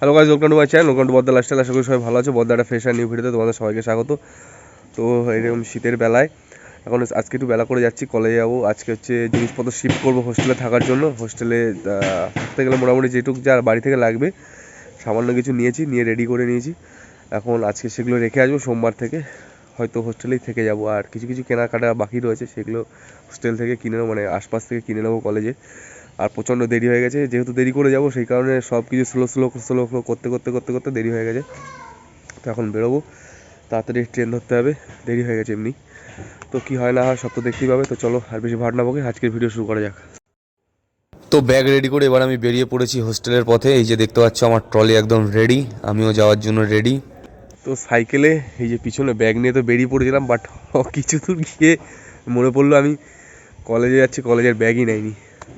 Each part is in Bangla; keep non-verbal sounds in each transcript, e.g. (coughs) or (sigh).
Hello guys welcome to my channel welcome to Badda lifestyle আশা করি সবাই ভালো আছে। বদ্দা একটা ফ্রেশ আর নিউ ভিডিওতে তোমাদের সবাইকে স্বাগত। তো এরকম শীতের বেলায়, এখন আজকে একটু বেলা করে যাচ্ছি, কলেজে যাব। আজকে হচ্ছে জিনিসপত্র শিফট করব হোস্টেলে থাকার জন্য। হোস্টেলে থাকতে গেলে মোটামুটি যেটুক যা বাড়ি থেকে লাগবে, সামান্য কিছু নিয়েছি, নিয়ে রেডি করে নিয়েছি। এখন আজকে সেগুলো রেখে আসব সোমবার থেকে। হয়তো হোস্টেলেই থেকে যাব। আর কিছু কিছু কেনাকাটা বাকি রয়েছে, সেগুলো হোস্টেল থেকে কিনে নেব মানে আশপাশ থেকে কিনে নেব কলেজে। আর প্রচণ্ড দেরি হয়ে গেছে। যেহেতু দেরি করে যাব, সেই কারণে সব কিছু স্লো স্লো স্লো স্লো করতে করতে করতে করতে দেরি হয়ে গেছে। তো এখন বেরোবো। তাড়াতাড়ি ট্রেন ধরতে হবে। দেরি হয়ে গেছে এমনি। তো কি হয় না হয় সব তো দেখতেই পাবে। তো চলো, আর বেশি ভাট না বকে আজকের ভিডিও শুরু করা যাক। তো ব্যাগ রেডি করে এবার আমি বেরিয়ে পড়েছি হোস্টেলের পথে। এই যে দেখতে পাচ্ছ, আমার ট্রলি একদম রেডি আমিও যাওয়ার জন্য রেডি তো সাইকেলে এই যে পিছনে ব্যাগ নিয়ে তো বেরিয়ে পড়েছিলাম বাট (laughs) কিছু দূর গিয়ে মনে পড়ল আমি কলেজে যাচ্ছি কলেজের ব্যাগই নেয়নি।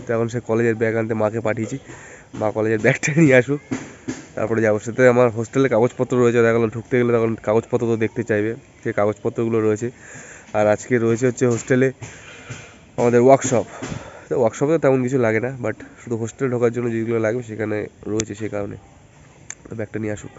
তো এখন সে কলেজের ব্যাগ আনতে মাকে পাঠিয়েছি। মা কলেজের ব্যাগটা নিয়ে আসুক, তারপরে যাব। সাথে আমার হোস্টেলে কাগজপত্র রয়েছে দেখা গেলো ঢুকতে গেলে তখন কাগজপত্র তো দেখতে চাইবে সেই কাগজপত্রগুলো রয়েছে। আর আজকে রয়েছে হচ্ছে হোস্টেলে আমাদের ওয়ার্কশপ তো ওয়ার্কশপে তেমন কিছু লাগে না বাট শুধু হোস্টেলে ঢোকার জন্য যেগুলো লাগবে সেখানে রয়েছে সেই কারণে। তো ব্যাগটা নিয়ে আসুক।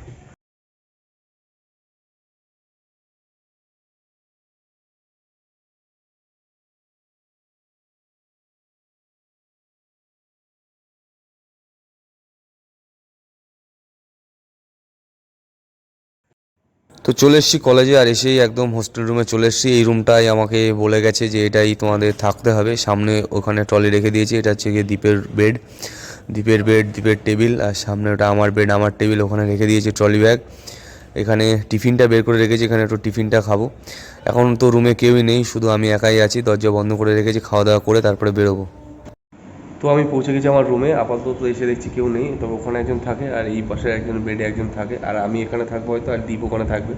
তো চলে এসেছি কলেজে আর এসেই একদম হোস্টেল রুমে চলে এসেছি। এই রুমটাই আমাকে বলে গেছে যে এটাই তোমাদের থাকতে হবে। সামনে ওখানে ট্রলি রেখে দিয়েছি। এটা হচ্ছে গিয়ে দ্বীপের বেড দ্বীপের বেড দ্বীপের টেবিল আর সামনে ওটা আমার বেড আমার টেবিল ওখানে রেখে দিয়েছি ট্রলি ব্যাগ এখানে টিফিনটা বের করে রেখেছি। এখানে একটু টিফিনটা খাব। এখন তো রুমে কেউই নেই। শুধু আমি একাই আছি। দরজা বন্ধ করে রেখেছি। খাওয়া দাওয়া করে তারপরে বেরোবো। তো আমি পৌঁছে গেছি আমার রুমে আপাতত এসে দেখছি কেউ নেই তবে ওখানে একজন থাকে আর এই পাশে একজন বেডে একজন থাকে, আর আমি এখানে থাকব হয়তো আর দ্বীপ ওখানে থাকবে।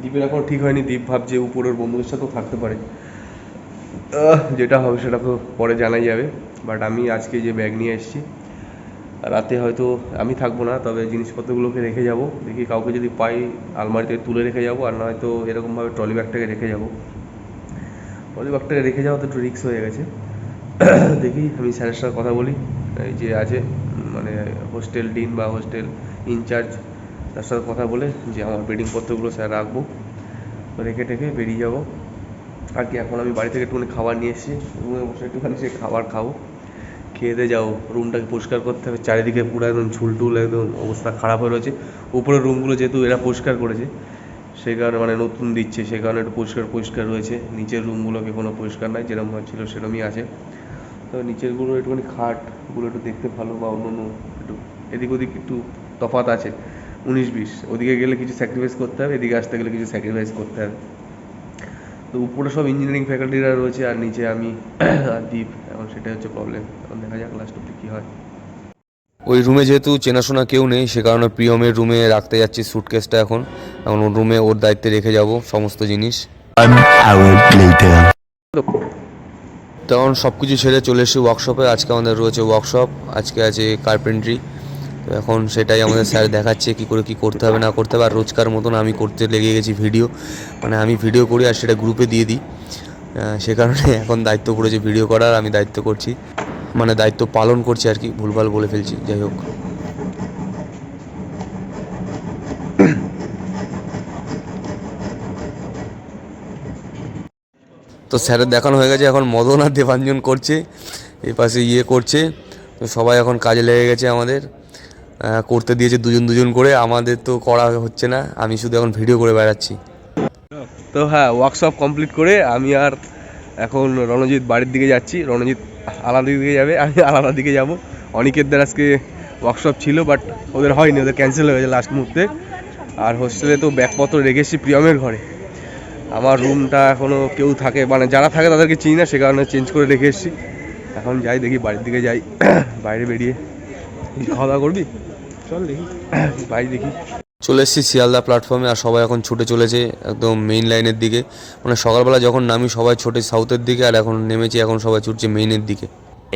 দ্বীপের এখন ঠিক হয়নি দ্বীপ ভাবছে উপরের বন্ধুদের সাথেও থাকতে পারে। যেটা হবে সেটা তো পরে জানাই যাবে বাট আমি আজকে যে ব্যাগ নিয়ে এসেছি, রাতে হয়তো আমি থাকব না, তবে জিনিসপত্রগুলোকে রেখে যাব, দেখি কাউকে যদি পাই আলমারিতে তুলে রেখে যাব, আর নয়তো এরকমভাবে ট্রলি ব্যাগটাকে রেখে যাব। ট্রলি ব্যাগটাকে রেখে যাওয়া তো একটু রিক্স হয়ে গেছে। (coughs) দেখি, আমি স্যারের সাথে কথা বলি। এই যে আছে মানে হোস্টেল ডিন বা হোস্টেল ইনচার্জ তার সাথে কথা বলে যে আমার বেডিং পত্রগুলো স্যার রাখব। রেখে টেখে বেরিয়ে যাব। আর কি, এখন আমি বাড়ি থেকে একটুখানি খাবার নিয়ে এসেছি। রুমে বসে একটুখানি সে খাবার খাব। খেয়ে দিয়ে যাব। রুমটাকে পরিষ্কার করতে হবে? চারিদিকে পুরো একদম ঝুলটুল একদম অবস্থা খারাপ হয়ে রয়েছে। উপরের রুমগুলো যেহেতু এরা পরিষ্কার করেছে সেই কারণে মানে নতুন দিচ্ছে সেই কারণে একটু পরিষ্কার পরিষ্কার রয়েছে। নিচের রুমগুলোকে কোনো পরিষ্কার নাই যেরকম ছিল সেরকমই আছে। তো নিচেরগুলো একটুখানি খাটগুলো একটু দেখতে ভালো বা অন্য অন্য একটু এদিক ওদিক একটু তফাৎ আছে। উনিশ বিশ। ওদিকে গেলে কিছু স্যাক্রিফাইস করতে হবে এদিকে আসতে গেলে কিছু স্যাক্রিফাইস করতে হবে। তো উপরে সব ইঞ্জিনিয়ারিং ফ্যাকাল্টিরা রয়েছে আর নিচে আমি (clears throat) আর দ্বীপ এখন সেটাই হচ্ছে প্রবলেম এখন দেখা যাক লাস্ট অব্দি কী হয়। ওই রুমে যেহেতু চেনাশোনা কেউ নেই সে কারণে প্রিয়মের রুমে রাখতে যাচ্ছি সুটকেসটা এখন। এখন ওর রুমে ওর দায়িত্বে রেখে যাব সমস্ত জিনিস। তখন সব কিছু ছেড়ে চলে এসেছি ওয়ার্কশপে আজকে আমাদের রয়েছে ওয়ার্কশপ আজকে আছে কার্পেন্ট্রি তো এখন সেটাই আমাদের স্যার দেখাচ্ছে কী করে কি করতে হবে না করতে হবে। আর রোজকার মতন আমি করতে লেগে গেছি ভিডিও মানে আমি ভিডিও করি আর সেটা গ্রুপে দিয়ে দিই। সে কারণে এখন দায়িত্ব পড়েছে ভিডিও করার, আমি দায়িত্ব করছি। মানে দায়িত্ব পালন করছি আর কি, ভুলভাল বলে ফেলছি, যাই হোক। তো স্যারের দেখানো হয়ে গেছে, এখন মদন আর দেবাঞ্জন করছে, এই পাশে ইয়ে করছে, তো সবাই এখন কাজে লেগে গেছে আমাদের করতে দিয়েছে দুজন দুজন করে, আমাদের তো করা হচ্ছে না, আমি শুধু এখন ভিডিও করে বেড়াচ্ছি। তো হ্যাঁ ওয়ার্কশপ কমপ্লিট করে আমি আর এখন রণজিৎ বাড়ির দিকে যাচ্ছি, রণজিৎ আলাদা দিকে যাবে, আমি আলাদা দিকে যাব। অনিকেতদের আজকে ওয়ার্কশপ ছিল বাট ওদের হয়নি, ওদের ক্যান্সেল হয়ে গেছে লাস্ট মুহূর্তে। আর হোস্টেলে তো ব্যাগপত্র রেখেছি প্রিয়মের ঘরে। আমার রুমটা এখনও কেউ থাকে মানে যারা থাকে তাদেরকে চিনি না সে কারণে চেঞ্জ করে রেখে এসেছি। এখন যাই দেখি বাড়ির দিকে যাই (coughs) বাইরে বেরিয়ে। খাওয়া দাওয়া করবি? চল দেখি। (coughs) বাইরে দেখি। চলে এসেছি শিয়ালদা প্ল্যাটফর্মে আর সবাই এখন ছুটে চলেছে একদম মেইন লাইনের দিকে। মানে সকালবেলা যখন নামি সবাই ছোটে সাউথের দিকে আর এখন নেমেছি এখন সবাই ছুটছে মেইনের দিকে।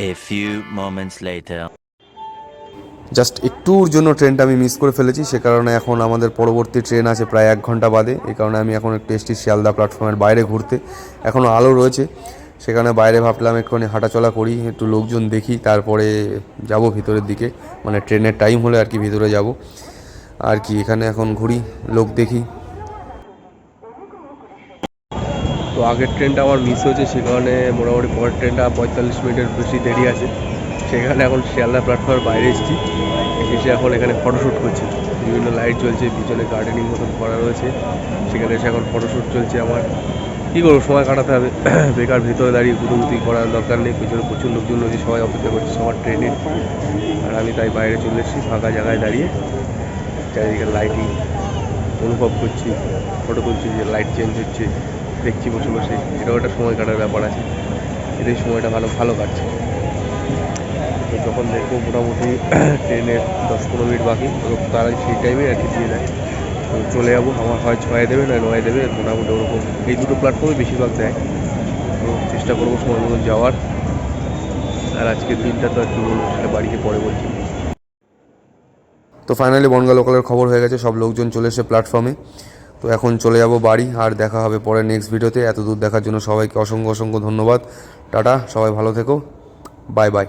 A few moments later. Just একটুর জন্য ট্রেনটা আমি মিস করে ফেলেছি, সে কারণে এখন আমাদের পরবর্তী ট্রেন আছে প্রায় এক ঘণ্টা বাদে। এই কারণে আমি এখন একটু এসেছি শিয়ালদা প্ল্যাটফর্মের বাইরে ঘুরতে। এখনও আলো রয়েছে, সেখানে বাইরে ভাবলাম একটুখানি হাঁটাচলা করি, একটু লোকজন দেখি, তারপরে যাব ভিতরের দিকে। মানে ট্রেনের টাইম হলে আর কি ভিতরে যাব। আর কি, এখানে এখন ঘুরি, লোক দেখি। তো আগের ট্রেনটা আমার মিস হয়েছে, সে কারণে মোটামুটি পরের ট্রেনটা পঁয়তাল্লিশ মিনিটের বেশি দেরি আছে। সেখানে এখন শিয়ালদা প্ল্যাটফর্মের বাইরে এসেছি। এসে এখন এখানে ফটোশ্যুট করছি। বিভিন্ন লাইট জ্বলছে, পিছনে গার্ডেনিং মতন করা রয়েছে। সেখানে এসে এখন ফটোশ্যুট চলছে আমার। কী করব, সময় কাটাতে হবে। (clears throat) বেকার ভিতরে দাঁড়িয়ে গুতুগুতি করার দরকার নেই। পিছনে প্রচুর লোকজন রয়েছে, সবাই অপেক্ষা করছে সবার ট্রেনের আর আমি তাই বাইরে চলে এসেছি, ফাঁকা জায়গায় দাঁড়িয়ে। চারিদিকে লাইটিং অনুভব করছি ফটো তুলছি, যে লাইট চেঞ্জ হচ্ছে, দেখছি বসে বসে। এটাও একটা সময় কাটার ব্যাপার আছে। এটাই সময়টা ভালো ভালো কাটছে। তো যখন দেখব মোটামুটি (clears throat) ট্রেনের দশ পনেরো মিনিট বাকি, তো তার সেই টাইমে আর কি দিয়ে দেয়। তো চলে যাব, আমার হয় ছয়ে দেবে না নয় দেবে, মোটামুটি ওরকম। এই দুটো প্ল্যাটফর্মে বেশিরভাগ দেয় তো চেষ্টা করব সময় মতন যাওয়ার। আর আজকের দিনটা তো একটু সেটা বাড়িতে পরে বলছি। তো ফাইনালি বনগা লোকালের খবর হয়ে গেছে, সব লোকজন চলে এসে প্ল্যাটফর্মে তো এখন চলে যাব বাড়ি, আর দেখা হবে পরে নেক্সট ভিডিওতে এত দূর দেখার জন্য সবাইকে অসংখ্য অসংখ্য ধন্যবাদ। টাটা, সবাই ভালো থেকো। Bye bye